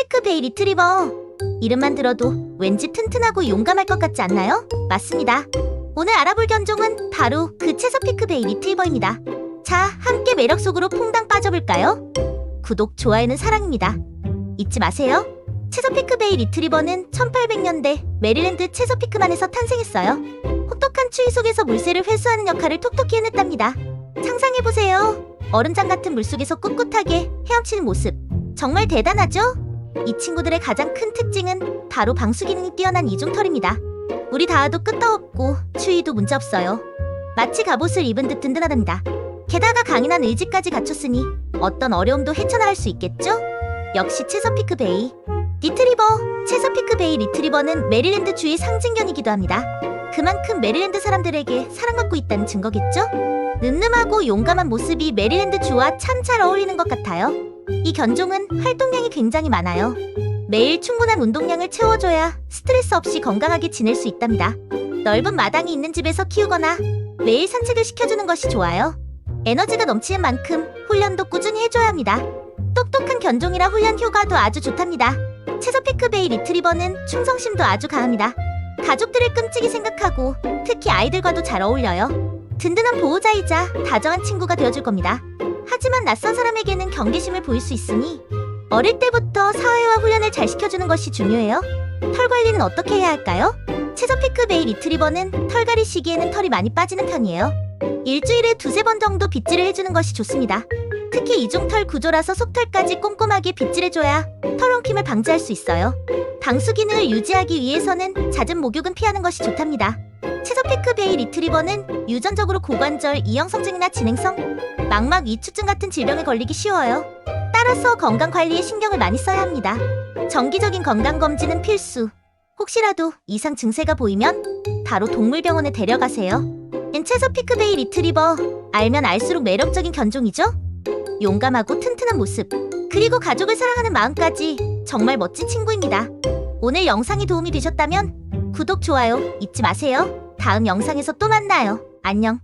체서피크 베이 리트리버. 이름만 들어도 왠지 튼튼하고 용감할 것 같지 않나요? 맞습니다. 오늘 알아볼 견종은 바로 그 체서피크 베이 리트리버입니다. 자, 함께 매력 속으로 퐁당 빠져볼까요? 구독, 좋아요는 사랑입니다. 잊지 마세요. 체서피크 베이 리트리버는 1800년대 메릴랜드 체서피크만에서 탄생했어요. 혹독한 추위 속에서 물새를 회수하는 역할을 톡톡히 해냈답니다. 상상해보세요. 얼음장 같은 물속에서 꿋꿋하게 헤엄치는 모습. 정말 대단하죠? 이 친구들의 가장 큰 특징은 바로 방수 기능이 뛰어난 이중털입니다. 물이 닿아도 끄떡없고 추위도 문제없어요. 마치 갑옷을 입은 듯 든든하답니다. 게다가 강인한 의지까지 갖췄으니 어떤 어려움도 헤쳐나갈 수 있겠죠? 역시 체서피크 베이. 리트리버, 체서피크 베이 리트리버는 메릴랜드 주의 상징견이기도 합니다. 그만큼 메릴랜드 사람들에게 사랑받고 있다는 증거겠죠? 늠름하고 용감한 모습이 메릴랜드 주와 참 잘 어울리는 것 같아요. 이 견종은 활동량이 굉장히 많아요. 매일 충분한 운동량을 채워줘야 스트레스 없이 건강하게 지낼 수 있답니다. 넓은 마당이 있는 집에서 키우거나 매일 산책을 시켜주는 것이 좋아요. 에너지가 넘치는 만큼 훈련도 꾸준히 해줘야 합니다. 똑똑한 견종이라 훈련 효과도 아주 좋답니다. 체서피크 베이 리트리버는 충성심도 아주 강합니다. 가족들을 끔찍이 생각하고 특히 아이들과도 잘 어울려요. 든든한 보호자이자 다정한 친구가 되어줄 겁니다. 하지만 낯선 사람에게는 경계심을 보일 수 있으니 어릴 때부터 사회화 훈련을 잘 시켜주는 것이 중요해요. 털 관리는 어떻게 해야 할까요? 체서피크 베이 리트리버는 털갈이 시기에는 털이 많이 빠지는 편이에요. 일주일에 두세 번 정도 빗질을 해주는 것이 좋습니다. 특히 이중털 구조라서 속털까지 꼼꼼하게 빗질해줘야 털 엉킴을 방지할 수 있어요. 방수 기능을 유지하기 위해서는 잦은 목욕은 피하는 것이 좋답니다. 체서피크 베이 리트리버는 유전적으로 고관절 이형성증이나 진행성, 망막 위축증 같은 질병에 걸리기 쉬워요. 따라서 건강 관리에 신경을 많이 써야 합니다. 정기적인 건강 검진은 필수. 혹시라도 이상 증세가 보이면 바로 동물병원에 데려가세요. 인 체서피크 베이 리트리버 알면 알수록 매력적인 견종이죠? 용감하고 튼튼한 모습 그리고 가족을 사랑하는 마음까지 정말 멋진 친구입니다. 오늘 영상이 도움이 되셨다면 구독, 좋아요 잊지 마세요. 다음 영상에서 또 만나요. 안녕.